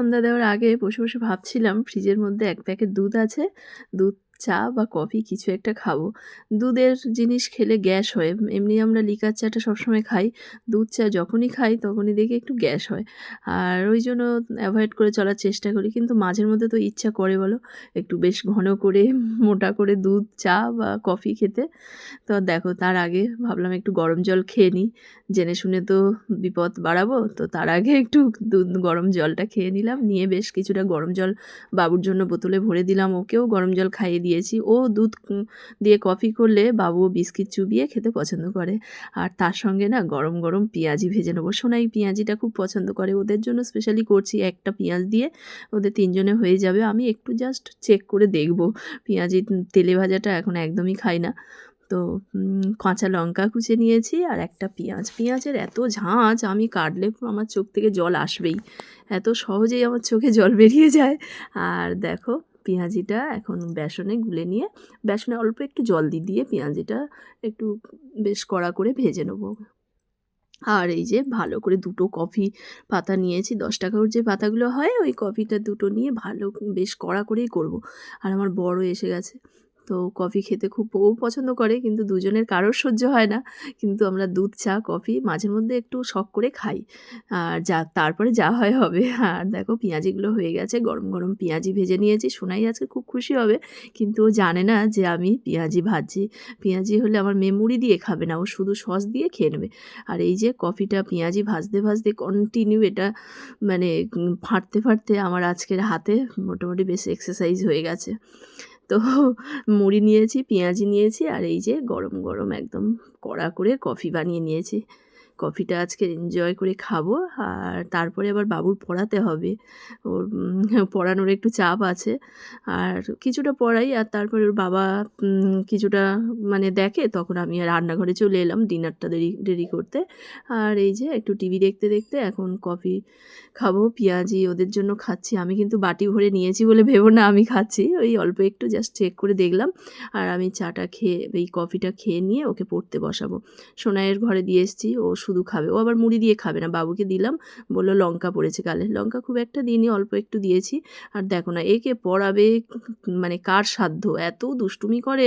সন্ধ্যা দেওয়ার আগে বসে বসে ভাবছিলাম ফ্রিজের মধ্যে এক প্যাকেট দুধ আছে। দুধ চা বা কফি কিছু একটা খাব। দুধের জিনিস খেলে গ্যাস হয়। এমনি আমরা লিকার চাটা সবসময় খাই। দুধ চা যখনই খাই তখনই দেখি একটু গ্যাস হয়। আর ওই জন্য অ্যাভয়েড করে চলার চেষ্টা করি। কিন্তু মাঝের মধ্যে তো ইচ্ছা করে বলো? একটু বেশ ঘন করে, মোটা করে দুধ, চা বা কফি খেতে। তো দেখো, তার আগে ভাবলাম একটু গরম জল খেয়ে নিই। জেনে শুনে তো বিপদ বাড়াবো। তো তার আগে একটু দুধ, গরম জলটা খেয়ে নিলাম। নিয়ে বেশ কিছুটা গরম জল বাবুর জন্য বোতলে ভরে দিলাম। ওকেও গরম জল খাইয়ে দিয়েছি। ও দুধ দিয়ে কফি করলে বাবু বিস্কিট চুবিয়ে খেতে পছন্দ করে। আর তার সঙ্গে না গরম গরম পেঁয়াজি ভেজে নেব। সোনাই পেঁয়াজিটা খুব পছন্দ করে। ওদের জন্য স্পেশালি করছি একটা পেঁয়াজ দিয়ে। ওদের তিনজনে হয়ে যাবে। আমি একটু জাস্ট চেক করে দেখব। পেঁয়াজি তেলে ভাজাটা এখন একদমই খাই না। তো কাঁচা লঙ্কা কুচে নিয়েছি আর একটা পেঁয়াজ। পেঁয়াজের এত ঝাঁঝ আমি কাটলে আমার চোখ থেকে জল আসবেই। এত সহজেই আমার চোখে জল বেরিয়ে যায়। আর দেখো পেঁয়াজিটা এখন বেসনে গুলে নিয়ে, বেসনে অল্প একটু জল দিয়ে দিয়ে পেঁয়াজিটা একটু বেশ কড়া করে ভেজে নেব আর এই যে ভালো করে দুটো কফি পাতা নিয়েছি, দশ টাকার যে পাতাগুলো হয়, ওই কফিটা দুটো নিয়ে ভালো বেশ কড়া করেই করব। আর আমার বড় এসে গেছে তো কফি খেতে খুব ও পছন্দ করে, কিন্তু দুজনের কারোর সহ্য হয় না। কিন্তু আমরা দুধ, চা, কফি মাঝে মধ্যে একটু শখ করে খাই। আর যা, তারপরে যা হয় হবে। আর দেখো পেঁয়াজিগুলো হয়ে গেছে, গরম গরম পেঁয়াজি ভেজে নিয়েছি। সোনাই আজকে খুব খুশি হবে, কিন্তু ও জানে না যে আমি পেঁয়াজি ভাজছি পেঁয়াজি হলে আমার মেমুরি দিয়ে খাবে না, ও শুধু সস দিয়ে খেয়ে নেবে। আর এই যে কফিটা পেঁয়াজি ভাজতে ভাজতে কন্টিনিউ এটা মানে ফাটতে ফাটতে আমার আজকের হাতে মোটামুটি বেশ এক্সারসাইজ হয়ে গেছে। তো মুড়ি নিয়েছি, পেঁয়াজি নিয়েছি আর এই যে গরম গরম একদম কড়া করে কফি বানিয়ে নিয়েছি। কফিটা আজকে এনজয় করে খাব। আর তারপরে আবার বাবুর পড়াতে হবে। ওর পড়ানোর একটু চাপ আছে। আর কিছুটা পড়াই আর তারপরে ওর বাবা কিছুটা মানে দেখে তখন আমি আর রান্নাঘরে চলে এলাম ডিনারটা দেরি দেরি করতে। আর এই যে একটু টিভি দেখতে দেখতে এখন কফি খাব, পেঁয়াজি ওদের জন্য খাচ্ছি। আমি কিন্তু বাটি ভরে নিয়েছি বলে ভেবো না আমি খাচ্ছি। ওই অল্প একটু জাস্ট চেক করে দেখলাম। আর আমি চাটা খেয়ে, এই কফিটা খেয়ে নিয়ে ওকে পড়তে বসাবো। সোনাইয়ের ঘরে দিয়ে এসেছি। ও শুধু খাবে। ও আবার মুড়ি দিয়ে খাবে না। বাবুকে দিলাম, বলল, লঙ্কা পড়েছে কালে। লঙ্কা খুব একটা দিইনি, অল্প একটু দিয়েছি। আর দেখো না, একে পড়াবে মানে কার সাধ্য? এত দুষ্টুমি করে,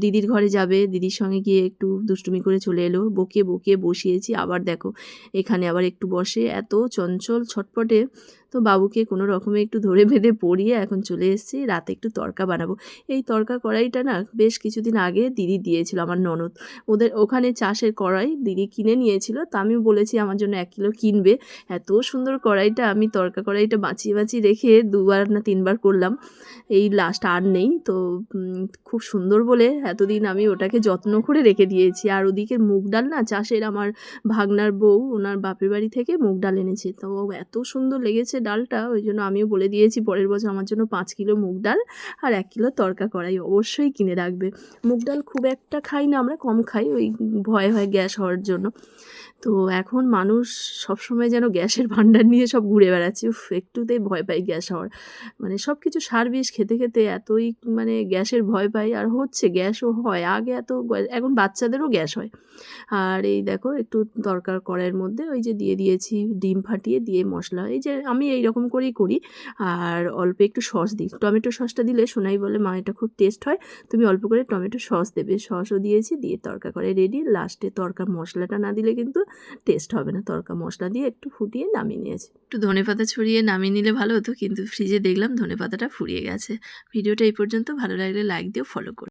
দিদির ঘরে যাবে, দিদির সঙ্গে গিয়ে একটু দুষ্টুমি করে চলে এলো। বকে বকে বসিয়েছি। আবার দেখো, এখানে আবার একটু বসে। এত চঞ্চল ছটপটে তো বাবুকে কোনো রকমে একটু ধরে বেঁধে পড়িয়ে এখন চলে এসেছি, রাতে একটু তরকা বানাবো। এই তরকা কড়াইটা না বেশ কিছুদিন আগে দিদি দিয়েছিল আমার ননদ। ওদের ওখানে চাষের কড়াই দিদি কিনে নিয়েছিল, তা আমি বলেছি আমার জন্য এক কিলো কিনবে। এত সুন্দর কড়াইটা, আমি তরকা কড়াইটা বাঁচিয়ে বাঁচিয়ে রেখে দুবার না তিনবার করলাম। এই লাস্ট আর নেই, তো খুব সুন্দর বলে এতদিন আমি ওটাকে যত্ন করে রেখে দিয়েছি। আর ওদিকে মুগ ডাল না চাষের আমার ভাগনার বউ, ওনার বাপের বাড়ি থেকে মুগ ডাল এনেছে। তো এত সুন্দর লেগেছে ডালটা, ওই জন্য আমিও বলে দিয়েছি পরের বছর আমার জন্য পাঁচ কিলো মুগ ডাল আর এক কিলো তরকা কড়াই অবশ্যই কিনে রাখবে। মুগ ডাল খুব একটা খাই না, আমরা কম খাই, ওই ভয় হয় গ্যাস হওয়ার জন্য। তো এখন মানুষ সবসময় যেন গ্যাসের ভাণ্ডার নিয়ে সব ঘুরে বেড়াচ্ছে, উফ, একটুতেই ভয় পাই গ্যাস হওয়ার। মানে সব কিছু সার বিষ খেতে খেতে এতই মানে গ্যাসের ভয় পাই, আর হচ্ছে গ্যাসও হয়, আগে এত এখন বাচ্চাদেরও গ্যাস হয়। আর এই দেখো, একটু দরকার কড়াইয়ের মধ্যে ওই যে দিয়ে দিয়েছি, ডিম ফাটিয়ে দিয়ে মশলা, এই যে আমি এই রকম করেই করি। আর অল্প একটু সস দিই। টমেটো সসটা দিলে সোনাই বলে, মা, এটা খুব টেস্ট হয়। তুমি অল্প করে টমেটো সস দেবে। সসও দিয়েছি, দিয়ে তরকা করে রেডি। লাস্টে তরকা মশলাটা না দিলে কিন্তু টেস্ট হবে না। তরকা মশলা দিয়ে একটু ফুটিয়ে নামিয়ে নিয়েছি। একটু ধনে পাতা ছড়িয়ে নামিয়ে নিলে ভালো হতো, কিন্তু ফ্রিজে দেখলাম ধনে পাতাটা ফুরিয়ে গেছে। ভিডিওটা এই পর্যন্ত। ভালো লাগলে লাইক দিও, ফলো করো।